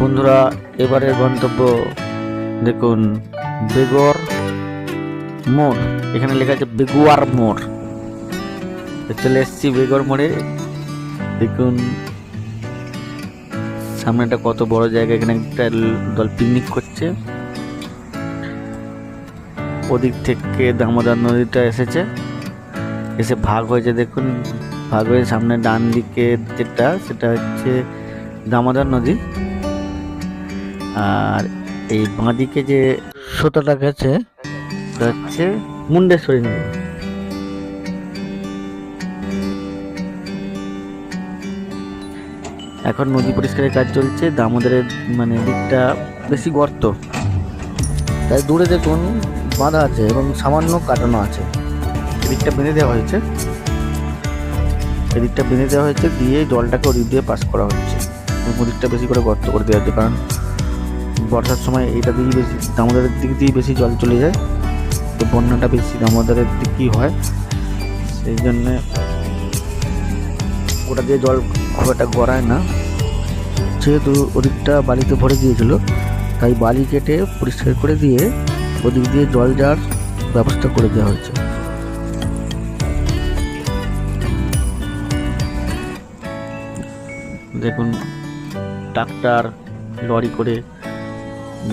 বন্ধুরা, এবারের গন্তব্য দেখুন বেগর মোড়। এখানে লেখা আছে বেগুয়ার মোড়। চলে এসেছি বেগর মোড়ে। দেখুন সামনেটা কত বড় জায়গা, এখানে একটা দল পিকনিক করছে। ওদিক থেকে দামোদর নদীটা এসেছে। এসে ভাগ হয়েছে, দেখুন, ভাগ হয়ে সামনে ডান দিকে যেটা, সেটা হচ্ছে দামোদর নদী। আর এই বাঁদিকে যে সোতাটা গেছে হচ্ছে মুন্ডেশ্বরী নদী। এখন নদী পরিষ্কারের কাজ চলছে, দামোদরের মানে দিকটা বেশি গর্ত। তাই দূরে দেখুন বাঁধা আছে এবং সামান্য কাটানো আছে। এদিকটা বেঁধে দেওয়া হয়েছে। এদিকটা বেঁধে দেওয়া হয়েছে দিয়ে জলটাকে ওদিক দিয়ে পাস করা হচ্ছে। ওদিকটা বেশি করে গর্ত করে দেওয়া হচ্ছে কারণ বর্ষার সময় এইটা দিয়েই বেশি, দামোদরের দিক দিয়েই বেশি জল চলে যায়। তো বন্যাটা বেশি দামোদরের দিকই হয়। সেই জন্যে ওটা দিয়ে জল খুব একটা গড়ায় না। যেহেতু ওদিকটা বালিতে ভরে গিয়েছিল, তাই বালি কেটে পরিষ্কার করে দিয়ে ওদিক দিয়ে জল যাওয়ার ব্যবস্থা করে দেওয়া হয়েছে। দেখুন, ট্রাক্টর, লরি করে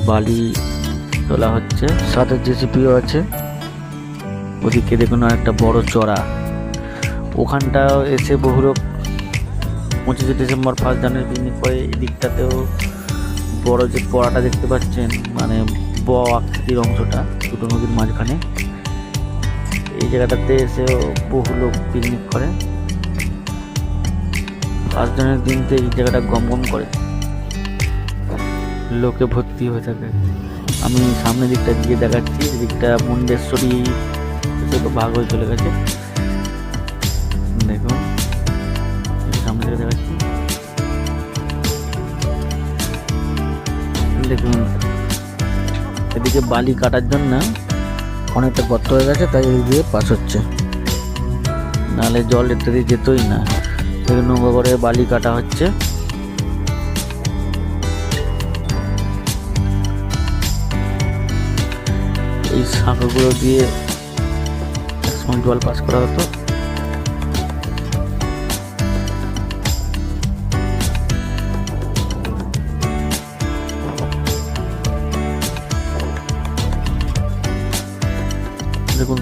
বালি তোলা হচ্ছে, সাথে জেসিপিও আছে। ওদিকে দেখুন একটা বড় চড়া। ওখানটাও এসে বহু লোক পঁচিশে ডিসেম্বর, ফার্স্ট জানুয়ারি পিকনিক করে এই দিকটাতেও বড় যে পড়াটা দেখতে পাচ্ছেন মানে ব আকৃতির অংশটা, দুটো নদীর মাঝখানে। এই জায়গাটাতে এসেও বহু লোক পিকনিক করে। ফার্স্ট জানুয়ারির দিনতে এই জায়গাটা গম গম করে। লোকে ভর্তি হয়ে থাকে। আমি সামনের দিকটা গিয়ে দেখাচ্ছি, এদিকটা মুন্ডেশ্বরী ভাগ হয়ে চলে গেছে। এই সামনে দিকে দেখাচ্ছি। দেখুন, এদিকে বালি কাটার জন্য অনেকটা গর্ত হয়ে গেছে, তাই এই দিয়ে পাস হচ্ছে। নাহলে জল দিয়ে যেতই না। নৌকা করে বালি কাটা হচ্ছে। এই শাঁখগুলো দিয়ে একসময় জল পাস করা হতো। দেখুন,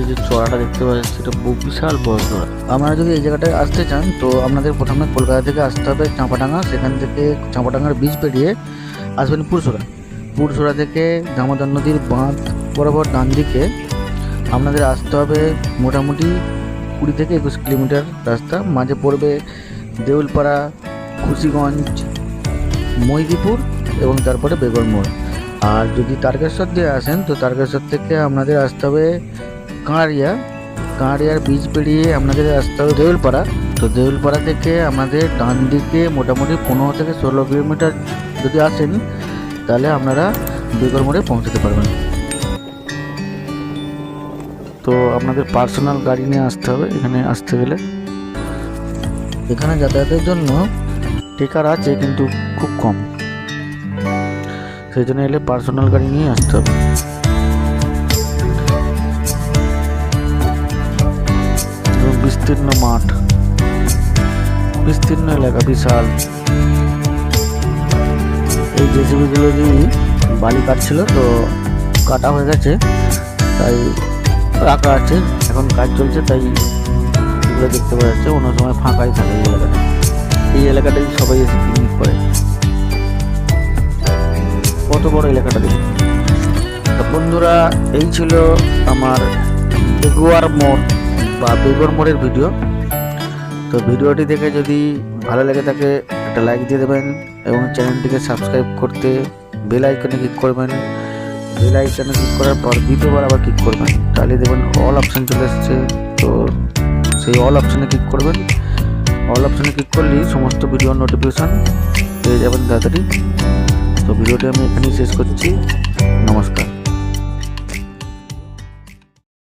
এই যে চড়াটা দেখতে পাচ্ছি সেটা বিশাল বড় চড়া। আপনারা যদি এই জায়গাটায় আসতে চান, তো আপনাদের প্রথমে কলকাতা থেকে আসতে হবে চাঁপাডাঙ্গা। সেখান থেকে চাঁপাডাঙ্গার বীজ পেরিয়ে আসবেন পুরসুরা। পুরসুরা থেকে দামোদর নদীর বাঁধ বরাবর ডান দিকে আপনাদের আসতে হবে মোটামুটি কুড়ি থেকে একুশ কিলোমিটার রাস্তা। মাঝে পড়বে দেউলপাড়া, খুশিগঞ্জ, মহিদিপুর এবং তারপরে বেগর মোড়। আর যদি তারকেশ্বর দিয়ে আসেন, তো তারকেশ্বর থেকে আপনাদের আসতে হবে কাঁড়িয়া। কাঁড়িয়ার বীজ পেরিয়ে আপনাদের আসতে হবে দেউলপাড়া। তো দেউলপাড়া থেকে আমাদের ডান দিকে মোটামুটি পনেরো থেকে ষোলো কিলোমিটার যদি আসেন তাহলে আপনারা বেগর মোড়ে পৌঁছাতে পারবেন। তো আপনাদের পার্সোনাল গাড়ি নিয়ে আসতে হবে, এখানে আসতে গেলে। এখানে যাতায়াতের জন্য টেকার আছে, কিন্তু খুব কম। সেই জন্য এলে পার্সোনাল গাড়ি নিয়ে আসতে হবে। বিস্তীর্ণ মাঠ। বিস্তীর্ণ এলাকা, বিশাল। এই জেসিবিগুলো দিয়ে বালি কাটছিল, তো কাটা হয়ে গেছে। তাই রাখা আছে, এখন কাজ চলছে, তাই এগুলো দেখতে পাওয়া যাচ্ছে, অন্য সময় ফাঁকাই থাকে এই এলাকাটা। এই এলাকাটাই সবাই এসে পিকনিক করে। কত বড় এলাকাটা দেখুন। তো বন্ধুরা, এই ছিল আমার বেগুয়ার মোড় বা বেগর মোড়ের ভিডিও। তো ভিডিওটি দেখে যদি ভালো লেগে থাকে, একটা লাইক দিয়ে দেবেন। এবং চ্যানেলটিকে সাবস্ক্রাইব করতে বেল আইকনে ক্লিক করবেন। বেল আইকনে ক্লিক করার পর দ্বিতীয়বার আবার ক্লিক করবেন। তাহলে দেখবেন অল অপশান চলে এসছে। তো সেই অল অপশানে ক্লিক করবেন। অল অপশানে ক্লিক করলেই সমস্ত ভিডিও নোটিফিকেশান পেয়ে যাবেন তাড়াতাড়ি। তো ভিডিওটি আমি এখানেই শেষ করছি। নমস্কার।